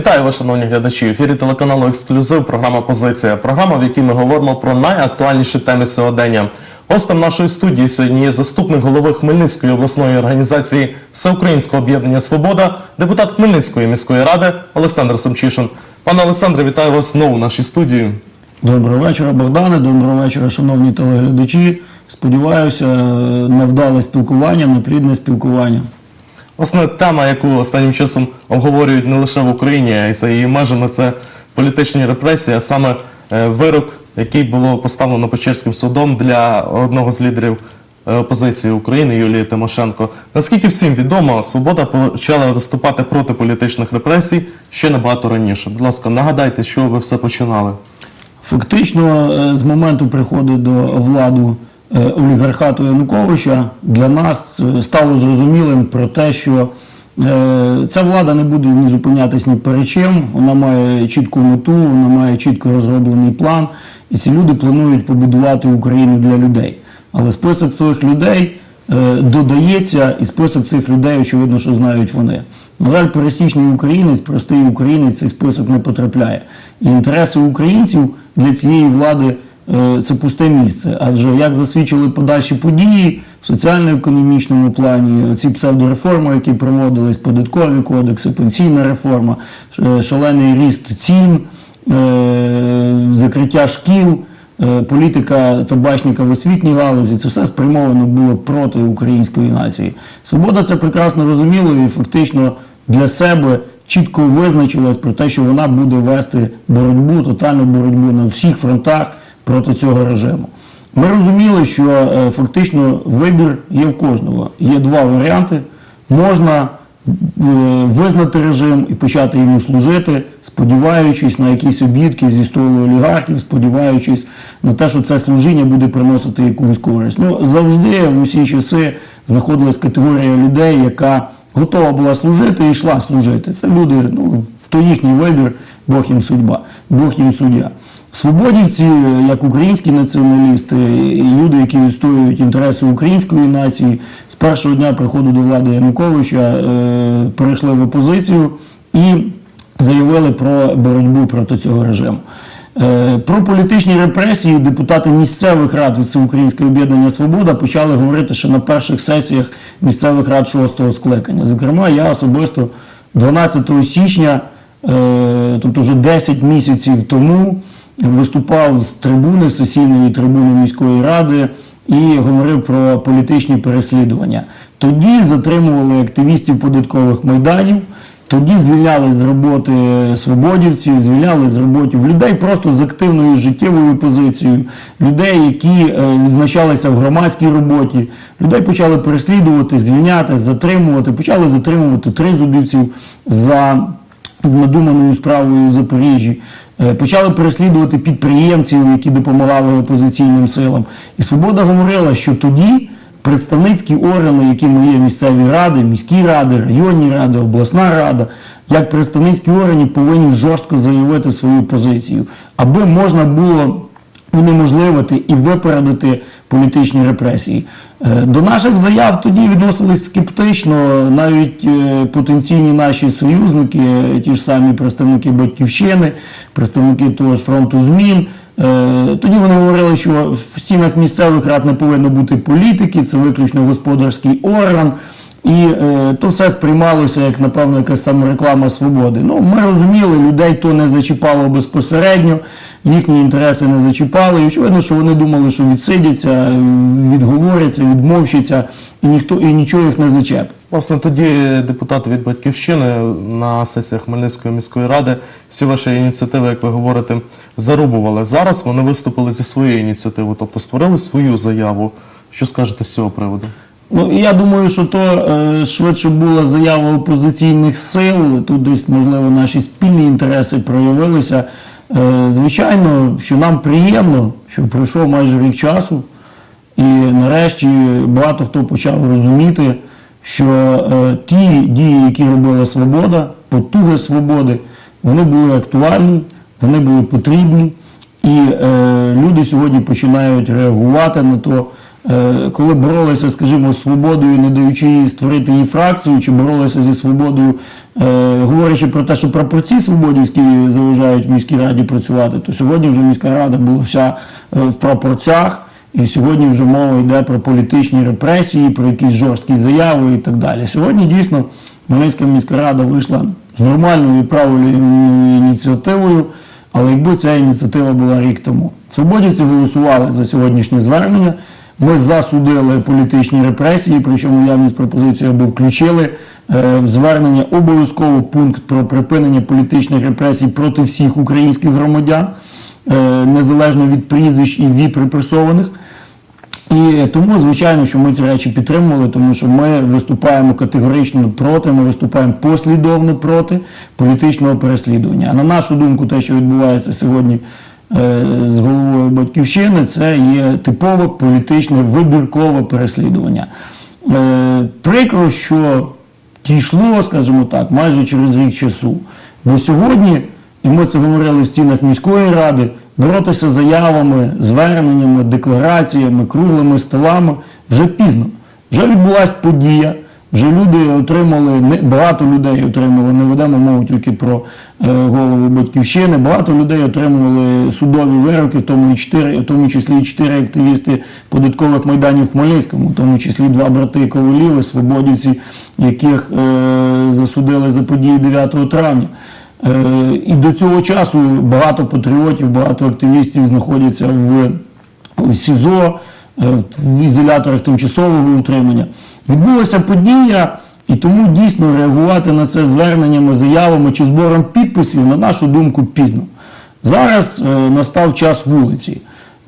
Вітаю вас, шановні глядачі. В ефірі телеканалу Ексклюзив. Програма Позиція. Програма, в якій ми говоримо про найактуальніші теми сьогодення. Гостем нашої студії сьогодні є заступник голови Хмельницької обласної організації Всеукраїнського об'єднання Свобода, депутат Хмельницької міської ради Олександр Самчишин. Пане Олександре, вітаю вас знову в нашій студії. Доброго вечора, Богдане. Доброго вечора, шановні телеглядачі. Сподіваюся на вдале спілкування, на плідне спілкування. Власне, тема, яку останнім часом обговорюють не лише в Україні, а й за її межами, це політичні репресії, а саме е, вирок, який було поставлено Печерським судом для одного з лідерів е, опозиції України Юлії Тимошенко. Наскільки всім відомо, свобода почала виступати проти політичних репресій ще набагато раніше. Будь ласка, нагадайте, що ви все починали. Фактично, е, з моменту приходу до влади олігархату Януковича для нас е, стало зрозумілим про те, що е, ця влада не буде ні зупинятись ні перед чим, вона має чітку мету, вона має чітко розроблений план, і ці люди планують побудувати Україну для людей. Але список цих людей е, додається, і список цих людей, очевидно, що знають вони. На жаль, пересічний українець, простий українець цей список не потрапляє. І інтереси українців для цієї влади е, це пусте місце. Адже як засвідчили подальші події в соціально-економічному плані, ці псевдореформи, які проводились, податкові кодекси, пенсійна реформа, шалений ріст цін, е, закриття шкіл. Е, Політика табачника в освітній галузі це все спрямовано було проти української нації. Свобода це прекрасно розуміла і фактично для себе чітко визначилась про те, що вона буде вести боротьбу, тотальну боротьбу на всіх фронтах проти цього режиму. Ми розуміли, що е, фактично вибір є в кожного. Є два варіанти. Можна е, визнати режим і почати йому служити, сподіваючись на якісь обідки зі столу олігархів, сподіваючись на те, що це служіння буде приносити якусь користь. Ну завжди в усі часи знаходилась категорія людей, яка готова була служити і йшла служити. Це люди, ну то їхній вибір, Бог їм судьба, Бог їм суддя. Свободівці, як українські націоналісти, і люди, які відстоюють інтереси української нації, з першого дня приходу до влади Януковича е, перейшли в опозицію і заявили про боротьбу проти цього режиму. Е, Про політичні репресії депутати місцевих рад від Всеукраїнського об'єднання Свобода почали говорити ще на перших сесіях місцевих рад шостого скликання. Зокрема, я особисто 12 січня, е, тобто вже 10 місяців тому, виступав з трибуни сесійної трибуни міської ради і говорив про політичні переслідування. Тоді затримували активістів податкових майданів. Тоді звільняли з роботи свободівців, звільняли з роботи людей просто з активною життєвою позицією, людей, які е, відзначалися в громадській роботі. Людей почали переслідувати, звільняти, затримувати. Почали затримувати тризубівців за з надуманою справою в Запоріжжі. Е, Почали переслідувати підприємців, які допомагали опозиційним силам. І Свобода говорила, що тоді представницькі органи, якими є місцеві ради, міські ради, районні ради, обласна рада, як представницькі органи повинні жорстко заявити свою позицію, аби можна було унеможливити і випередити політичні репресії. Е, До наших заяв тоді відносились скептично, навіть е, потенційні наші союзники, е, ті ж самі представники Батьківщини, представники того ж фронту змін. Тоді вони говорили, що в стінах місцевих рад не повинно бути політики, це виключно господарський орган. І е, то все сприймалося як, напевно, якась самореклама свободи. Ну, ми розуміли, людей то не зачіпало безпосередньо, їхні інтереси не зачіпали. І очевидно, що вони думали, що відсидяться, відговоряться, відмовчаться, і ніхто і нічого їх не зачепить. Власне, тоді депутати від батьківщини на сесіях Хмельницької міської ради всі ваші ініціативи, як ви говорите, зарубували. Зараз вони виступили зі своєю ініціативою, тобто створили свою заяву. Що скажете з цього приводу? Ну, я думаю, що то е, швидше була заява опозиційних сил. Тут десь, можливо, наші спільні інтереси проявилися. Е, звичайно, що нам приємно, що пройшов майже рік часу, і нарешті багато хто почав розуміти, що е, ті дії, які робила свобода, потуги свободи, вони були актуальні, вони були потрібні. І е, люди сьогодні починають реагувати на то, коли боролися, скажімо, з свободою, не даючи їй створити її фракцію, чи боролися зі свободою, е, говорячи про те, що прапорці свободівські заважають в міській раді працювати, то сьогодні вже міська рада була вся е, в прапорцях. І сьогодні вже мова йде про політичні репресії, про якісь жорсткі заяви і так далі. Сьогодні дійсно Хмельницька міська рада вийшла з нормальною і правильною ініціативою, але якби ця ініціатива була рік тому. Свободівці голосували за сьогоднішнє звернення. Ми засудили політичні репресії, причому явність пропозицію або включили е, в звернення обов'язково пункт про припинення політичних репресій проти всіх українських громадян, е, незалежно від прізвищ і віп репресованих. І тому, звичайно, що ми ці речі підтримували, тому що ми виступаємо категорично проти, ми виступаємо послідовно проти політичного переслідування. А на нашу думку, те, що відбувається сьогодні з головою батьківщини, це є типове політичне вибіркове переслідування. Е, прикро, що дійшло, скажімо так, майже через рік часу. Бо сьогодні, і ми це говорили в стінах міської ради, боротися заявами, зверненнями, деклараціями, круглими столами вже пізно. Вже відбулася подія, вже люди отримали, багато людей отримали, не ведемо мову тільки про е, голову батьківщини, багато людей отримували судові вироки, в тому, і чотири, в тому числі і чотири активісти податкових майданів в Хмельницькому, в тому числі два брати Коваліви, свободівці, яких е, засудили за події 9 травня. Е, І до цього часу багато патріотів, багато активістів знаходяться в, СІЗО, в ізоляторах тимчасового утримання. Відбулася подія, і тому дійсно реагувати на це зверненнями, заявами чи збором підписів, на нашу думку, пізно. Зараз е, настав час вулиці.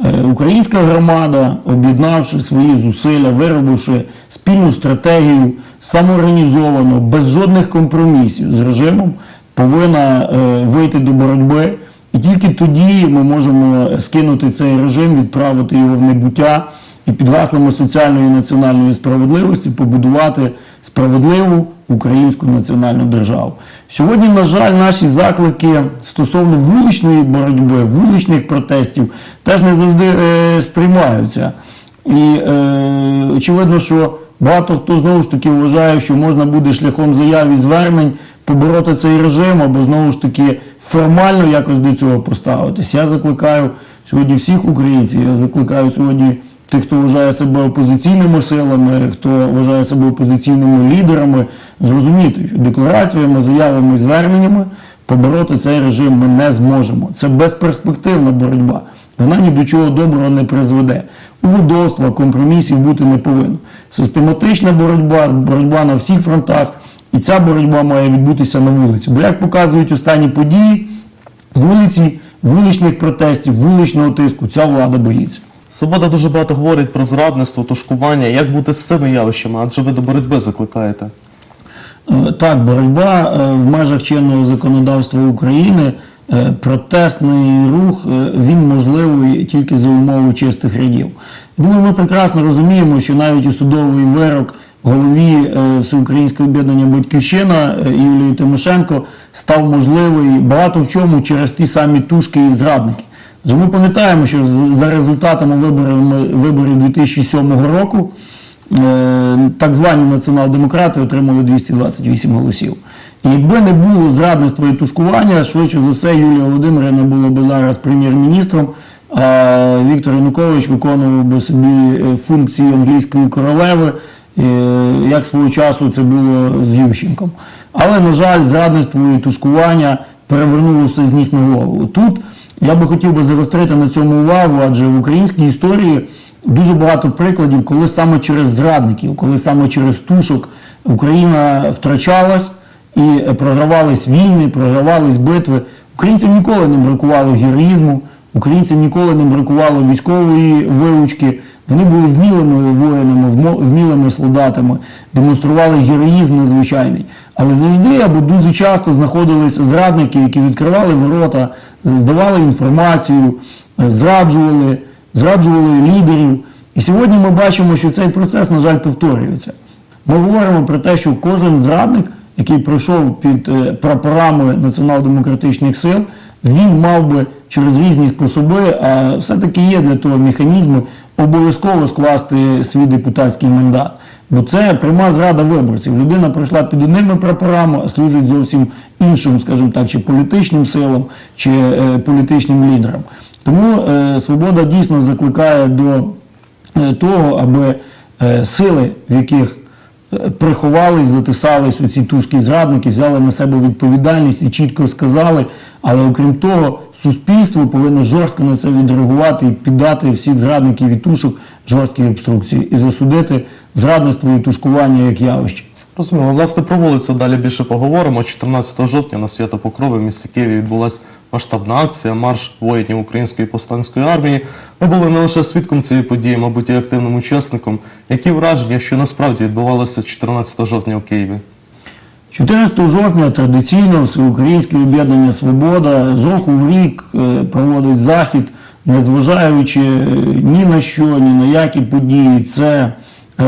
Е, Українська громада, об'єднавши свої зусилля, виробивши спільну стратегію, самоорганізовано, без жодних компромісів з режимом, повинна е, вийти до боротьби. І тільки тоді ми можемо скинути цей режим, відправити його в небуття і під гаслами соціальної і національної справедливості побудувати справедливу українську національну державу. Сьогодні, на жаль, наші заклики стосовно вуличної боротьби, вуличних протестів теж не завжди е, сприймаються. І е, очевидно, що багато хто знову ж таки вважає, що можна буде шляхом заяв і звернень побороти цей режим або знову ж таки формально якось до цього поставитись. Я закликаю сьогодні всіх українців, я закликаю сьогодні тих, хто вважає себе опозиційними силами, хто вважає себе опозиційними лідерами, зрозуміти, що деклараціями, заявами і зверненнями побороти цей режим ми не зможемо. Це безперспективна боротьба. Вона ні до чого доброго не призведе. Угодовства, компромісів бути не повинно. Систематична боротьба, боротьба на всіх фронтах, і ця боротьба має відбутися на вулиці. Бо як показують останні події, вулиці, вуличних протестів, вуличного тиску, ця влада боїться. Свобода дуже багато говорить про зрадництво, тушкування. Як бути з цими явищами? Адже ви до боротьби закликаєте. Е, Так, боротьба е, в межах чинного законодавства України, е, протестний рух, він можливий тільки за умови чистих рядів. Думаю, ми прекрасно розуміємо, що навіть і судовий вирок голові Всеукраїнського об'єднання Батьківщина Юлії Тимошенко став можливий багато в чому через ті самі тушки і зрадники. Ми пам'ятаємо, що за результатами виборів, виборів 2007 року Е, так звані націонал-демократи отримали 228 голосів. І якби не було зрадництва і тушкування, швидше за все, Юлія Володимирівна була би зараз прем'єр-міністром, а Віктор Янукович виконував би собі е, функції англійської королеви, е, як свого часу це було з Ющенком. Але, на жаль, зрадництво і тушкування перевернуло все з ніг на голову. Тут я би хотів би загострити на цьому увагу, адже в українській історії дуже багато прикладів, коли саме через зрадників, коли саме через тушок Україна втрачалась і програвались війни, програвались битви. Українцям ніколи не бракувало героїзму, українцям ніколи не бракувало військової вивучки. Вони були вмілими воїнами, вмілими солдатами, демонстрували героїзм надзвичайний. Але завжди або дуже часто знаходилися зрадники, які відкривали ворота, здавали інформацію, зраджували, зраджували лідерів. І сьогодні ми бачимо, що цей процес, на жаль, повторюється. Ми говоримо про те, що кожен зрадник, який пройшов під е, прапорами націонал-демократичних сил, він мав би через різні способи, а все-таки є для того механізми, обов'язково скласти свій депутатський мандат. Бо це пряма зрада виборців. Людина прийшла під одними прапорами, а служить зовсім іншим, скажімо так, чи політичним силам, чи е, політичним лідерам. Тому е, свобода дійсно закликає до е, того, аби е, сили, в яких е, приховались, затисались у ці тушки зрадників, взяли на себе відповідальність і чітко сказали. Але окрім того, суспільство повинно жорстко на це відреагувати і піддати всіх зрадників і тушок жорсткій обструкції і засудити зрадництво і тушкування як явище. Розуміло. Власне, про вулицю далі більше поговоримо. 14 жовтня на свято Покрови в місті Києві відбулася масштабна акція Марш воїнів Української повстанської армії. Ми були не лише свідком цієї події, мабуть, і активним учасником. Які враження, що насправді відбувалося 14 жовтня у Києві? 14 жовтня традиційно Всеукраїнське об'єднання Свобода з року в рік е, проводить захід, незважаючи е, ні на що, ні на які події. Це е,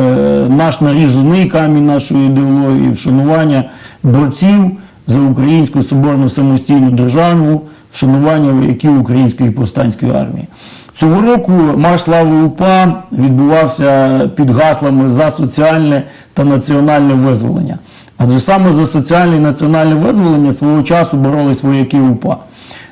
наш наріжний камінь нашої ідеології, вшанування борців за українську соборну самостійну державу, вшанування вояків Української повстанської армії. Цього року марш слави УПА відбувався під гаслами за соціальне та національне визволення. Адже саме за соціальне і національне визволення свого часу боролись вояки УПА.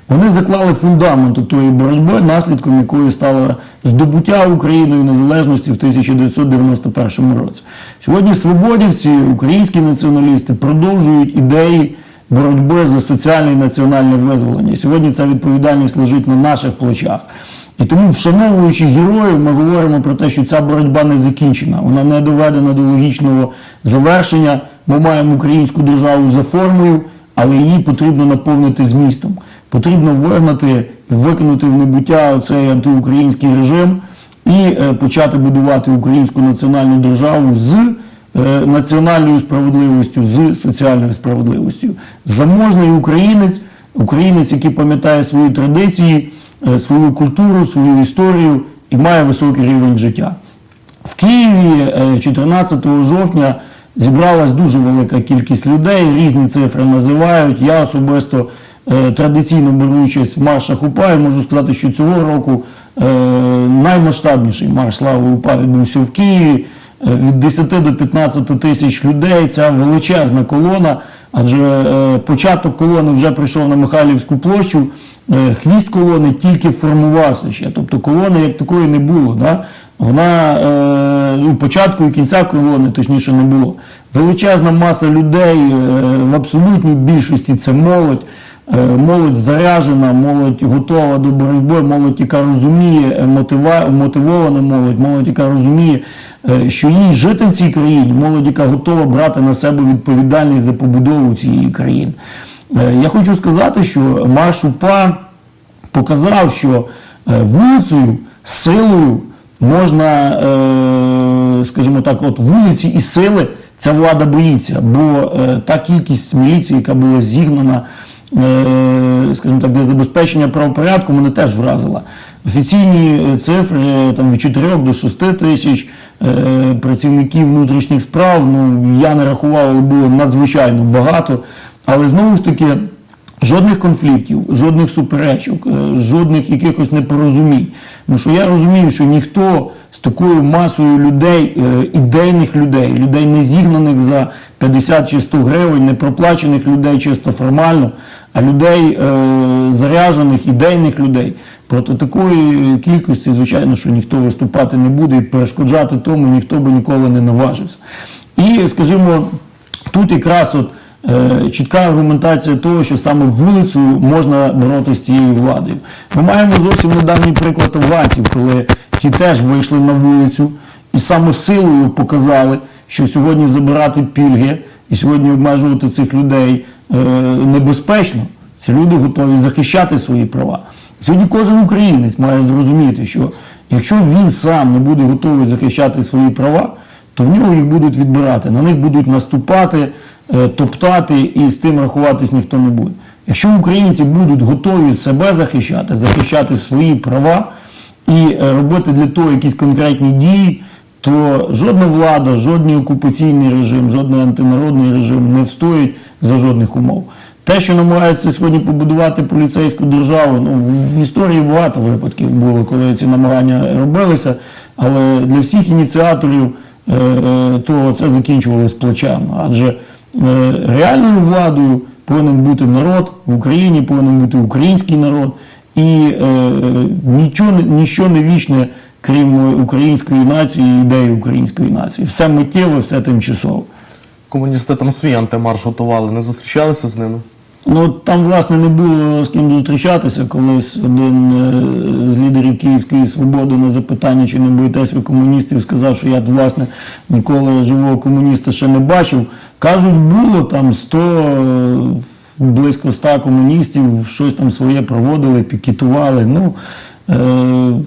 Вони заклали фундамент тої боротьби, наслідком якої стало здобуття Україною незалежності в 1991 році. Сьогодні свободівці, українські націоналісти продовжують ідеї боротьби за соціальне і національне визволення. Сьогодні ця відповідальність лежить на наших плечах. І тому, вшановуючи героїв, ми говоримо про те, що ця боротьба не закінчена, вона не доведена до логічного завершення. Ми маємо українську державу за формою, але її потрібно наповнити змістом. Потрібно вигнати викинути в небуття цей антиукраїнський режим і е, почати будувати українську національну державу з е, національною справедливістю, з соціальною справедливістю. Заможний українець, українець, який пам'ятає свої традиції, е, свою культуру, свою історію і має високий рівень життя. В Києві е, 14 жовтня зібралась дуже велика кількість людей, різні цифри називають. Я особисто е, традиційно беру участь в маршах УПА і можу сказати, що цього року е, наймасштабніший марш слави УПА відбувся в Києві. Е, Від 10 до 15 тисяч людей ця величезна колона, адже е, початок колони вже прийшов на Михайлівську площу, е, хвіст колони тільки формувався ще. Тобто колони як такої не було. Да? Вона е, ну, початку і кінця колони точніше не було. Величезна маса людей в абсолютній більшості це молодь. Е, Молодь заряжена, молодь готова до боротьби, молодь, яка розуміє, е, мотивована молодь, молодь, яка розуміє, е, що їй жити в цій країні, молодь, яка готова брати на себе відповідальність за побудову цієї країни. Я хочу сказати, що марш УПА показав, що вулицею, силою можна, скажімо так, от вулиці і сили ця влада боїться, бо та кількість міліції, яка була зігнана, скажімо так, для забезпечення правопорядку, мене теж вразила. Офіційні е, цифри е, там від 4 до 6 тисяч е, працівників внутрішніх справ. Ну я не рахував, але було надзвичайно багато. Але знову ж таки. Жодних конфліктів, жодних суперечок, е, жодних якихось непорозумінь. Тому що я розумію, що ніхто з такою масою людей, е, ідейних людей, людей не зігнаних за 50 чи 100 гривень, не проплачених людей чисто формально, а людей е, заряжених, ідейних людей. Проти такої кількості, звичайно, що ніхто виступати не буде і перешкоджати тому ніхто би ніколи не наважився. І, скажімо, тут якраз от. Е, Чітка аргументація того, що саме вулицею можна боротися з цією владою. Ми маємо зовсім недавній приклад афганців, коли ті теж вийшли на вулицю і саме силою показали, що сьогодні забирати пільги і сьогодні обмежувати цих людей е, небезпечно. Ці люди готові захищати свої права. Сьогодні кожен українець має зрозуміти, що якщо він сам не буде готовий захищати свої права, то в нього їх будуть відбирати, на них будуть наступати, е, топтати і з тим рахуватись ніхто не буде. Якщо українці будуть готові себе захищати, захищати свої права і е, робити для того якісь конкретні дії, то жодна влада, жодний окупаційний режим, жодний антинародний режим не встоїть за жодних умов. Те, що намагаються сьогодні побудувати поліцейську державу, ну в історії багато випадків було, коли ці намагання робилися, але для всіх ініціаторів е, е, то це закінчувалось плачевно. Адже е, реальною владою повинен бути народ в Україні, повинен бути український народ, і е, е, нічого, ніщо не вічне, крім української нації ідеї української нації. Все миттєве, все тимчасове. Комуністи там свій антимарш готували, не зустрічалися з ними? Ну там, власне, не було з ким зустрічатися. Колись один е, з лідерів Київської свободи на запитання, чи не боїтесь ви комуністів, сказав, що я власне ніколи живого комуніста ще не бачив. Кажуть, було там 100, е, близько 100 комуністів, щось там своє проводили, пікетували. Ну,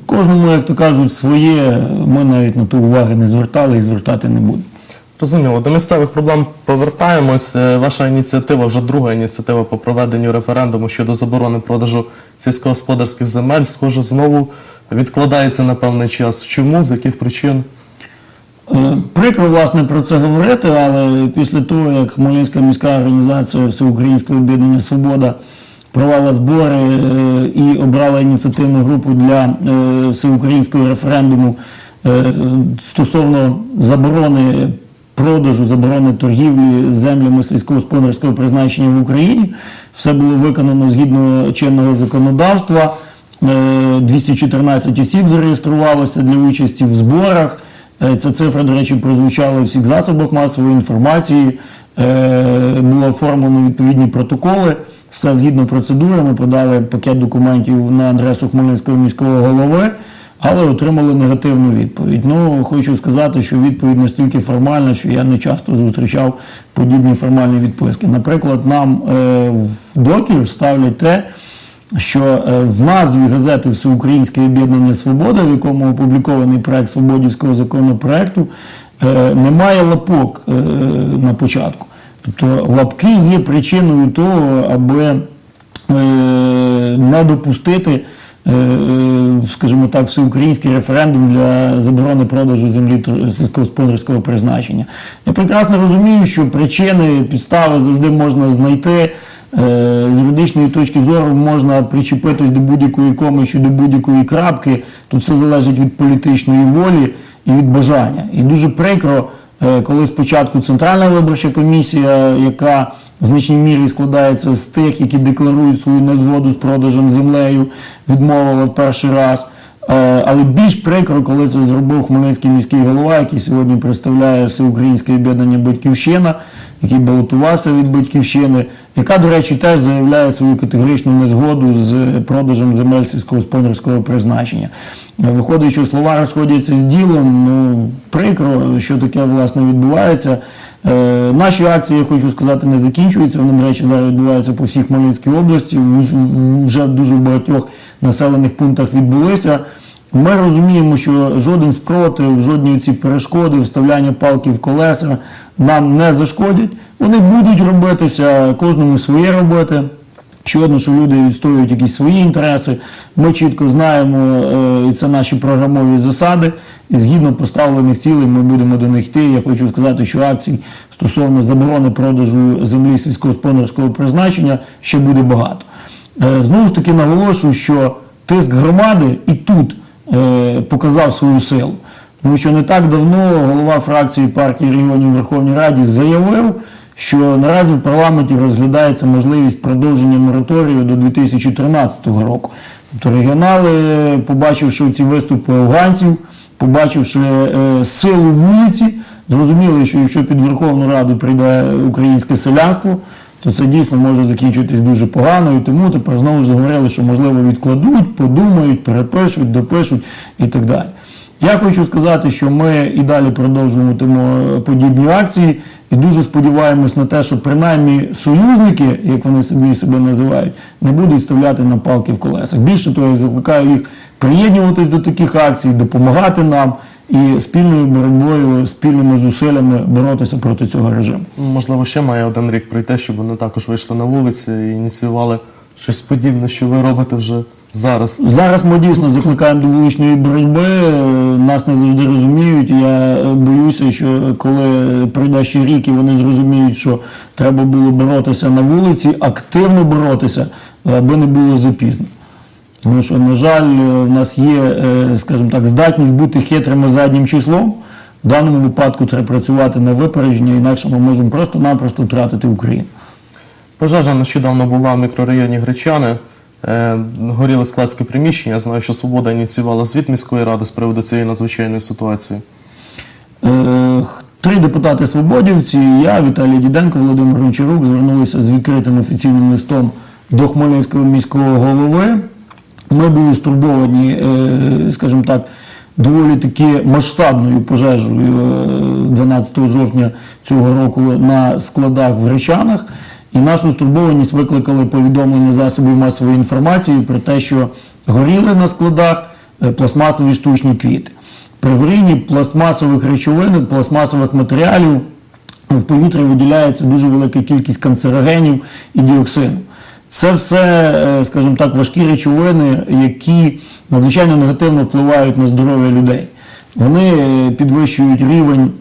кожному, як то кажуть, своє. Ми навіть на ту уваги не звертали і звертати не будемо. Розуміло, до місцевих проблем повертаємось. Е, Ваша ініціатива, вже друга ініціатива по проведенню референдуму щодо заборони продажу сільськогосподарських земель, схоже, знову відкладається на певний час. Чому? З яких причин? Е, Прикро, власне, про це говорити, але після того, як Хмельницька міська організація Всеукраїнське об'єднання Свобода провела збори е, і обрала ініціативну групу для е, всеукраїнського референдуму е, стосовно заборони продажу, заборони торгівлі землями сільськогосподарського призначення в Україні, все було виконано згідно чинного законодавства. Е, 214 осіб зареєструвалося для участі в зборах. Ця цифра, до речі, прозвучала у всіх засобах масової інформації. Було оформлено відповідні протоколи. Все згідно процедури. Ми подали пакет документів на адресу Хмельницького міського голови, але отримали негативну відповідь. Ну, хочу сказати, що відповідь настільки формальна, що я не часто зустрічав подібні формальні відписки. Наприклад, нам е, в докір ставлять те, що е, в назві газети Всеукраїнське об'єднання Свобода, в якому опублікований проект свободівського законопроекту, е, немає лапок е, на початку. Тобто лапки є причиною того, аби е, не допустити, е, е, скажімо так, всеукраїнський референдум для заборони продажу землі сільськогосподарського призначення. Я прекрасно розумію, що причини, підстави завжди можна знайти. З юридичної точки зору можна причепитись до будь-якої коми чи до будь-якої крапки. Тут все залежить від політичної волі і від бажання. І дуже прикро, коли спочатку Центральна виборча комісія, яка в значній мірі складається з тих, які декларують свою незгоду з продажем землею, відмовила в перший раз. Е, Але більш прикро, коли це зробив Хмельницький міський голова, який сьогодні представляє всеукраїнське об'єднання Батьківщина, який балотувався від батьківщини, яка, до речі, теж заявляє свою категоричну незгоду з продажем земель сільськогосподарського призначення. Виходить, що слова розходяться з ділом. Ну прикро, що таке власне відбувається. Е, Наші акції, я хочу сказати, не закінчуються. Вони, до речі, зараз відбуваються по всій Хмельницькій області. В- Вже в дуже багатьох населених пунктах відбулися. Ми розуміємо, що жоден спротив, жодні ці перешкоди, вставляння палки в колеса нам не зашкодять. Вони будуть робитися, кожному своє робити. Очевидно, що люди відстоюють якісь свої інтереси. Ми чітко знаємо, е, і це наші програмові засади. І згідно поставлених цілей ми будемо до них йти. Я хочу сказати, що акцій стосовно заборони продажу землі сільськогосподарського призначення ще буде багато. Е, Знову ж таки наголошую, що тиск громади і тут е, показав свою силу. Тому що не так давно голова фракції партії регіонів Верховній Раді заявив, що наразі в парламенті розглядається можливість продовження мораторію до 2013 року. Тобто регіонали, побачивши ці виступи афганців, побачивши е, силу вулиці, зрозуміли, що якщо під Верховну Раду прийде українське селянство, то це дійсно може закінчитись дуже погано. І тому тепер знову ж заговорили, що можливо відкладуть, подумають, перепишуть, допишуть і так далі. Я хочу сказати, що ми і далі продовжуватимемо подібні акції і дуже сподіваємось на те, що принаймні союзники, як вони собі себе називають, не будуть ставляти нам палки в колесах. Більше того, я закликаю їх приєднуватись до таких акцій, допомагати нам і спільною боротьбою, спільними зусиллями боротися проти цього режиму. Можливо, ще має один рік пройти, щоб вони також вийшли на вулиці і ініціювали щось подібне, що ви робите вже зараз? Зараз ми дійсно закликаємо до вуличної боротьби. е, Нас не завжди розуміють. Я е, боюся, що коли пройде ще рік і вони зрозуміють, що треба було боротися на вулиці, активно боротися, аби не було запізно. Тому що, на жаль, е, в нас є, е, скажімо так, здатність бути хитрими заднім числом. В даному випадку треба працювати на випередження, інакше ми можемо просто-напросто втратити Україну. Пожежа нещодавно була в мікрорайоні Гречани. Е, горіли складське приміщення. Я знаю, що Свобода ініціювала звіт міської ради з приводу цієї надзвичайної ситуації. Е, Три депутати свободівці, я, Віталій Діденко, Володимир Гончарук звернулися з відкритим офіційним листом до Хмельницького міського голови. Ми були стурбовані, е, скажімо так, доволі таки масштабною пожежею е, 12 жовтня цього року на складах в Гречанах. І нашу стурбованість викликали повідомлення засобів масової інформації про те, що горіли на складах е, пластмасові штучні квіти. При горінні пластмасових речовин, пластмасових матеріалів в повітрі виділяється дуже велика кількість канцерогенів і діоксину. Це все, е, скажімо так, важкі речовини, які надзвичайно негативно впливають на здоров'я людей. Вони е, підвищують рівень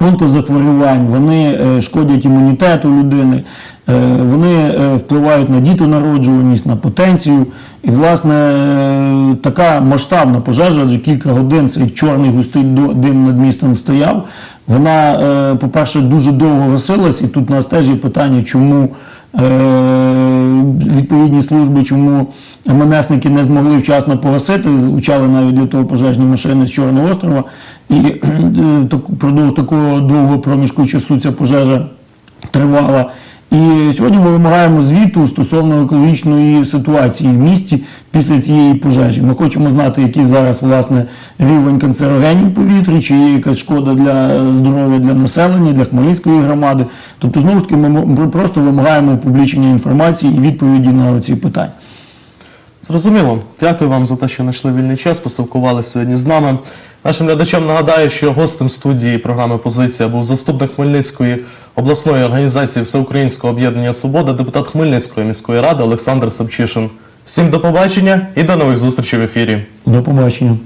онкозахворювань, вони шкодять імунітету людини, вони е, впливають на дітонароджуваність, на потенцію. І, власне, е, така масштабна пожежа, адже кілька годин цей чорний густий дим над містом стояв. Вона, е, по-перше, дуже довго гасилась, і тут у нас теж є питання, чому е, відповідні служби, чому МНСники не змогли вчасно погасити, залучали навіть для того пожежні машини з Чорного острова. І е, впродовж такого довгого проміжку часу ця пожежа тривала. І сьогодні ми вимагаємо звіту стосовно екологічної ситуації в місті після цієї пожежі. Ми хочемо знати, який зараз власне рівень канцерогенів в повітрі, чи є якась шкода для здоров'я для населення, для Хмельницької громади. Тобто, знову ж таки, ми просто вимагаємо опублічення інформації і відповіді на ці питання. Зрозуміло. Дякую вам за те, що знайшли вільний час, поспілкувалися сьогодні з нами. Нашим глядачам нагадаю, що гостем студії програми Позиція був заступник Хмельницької обласної організації Всеукраїнського об'єднання Свобода, депутат Хмельницької міської ради Олександр Собчишин. Всім до побачення і до нових зустрічей в ефірі. До побачення.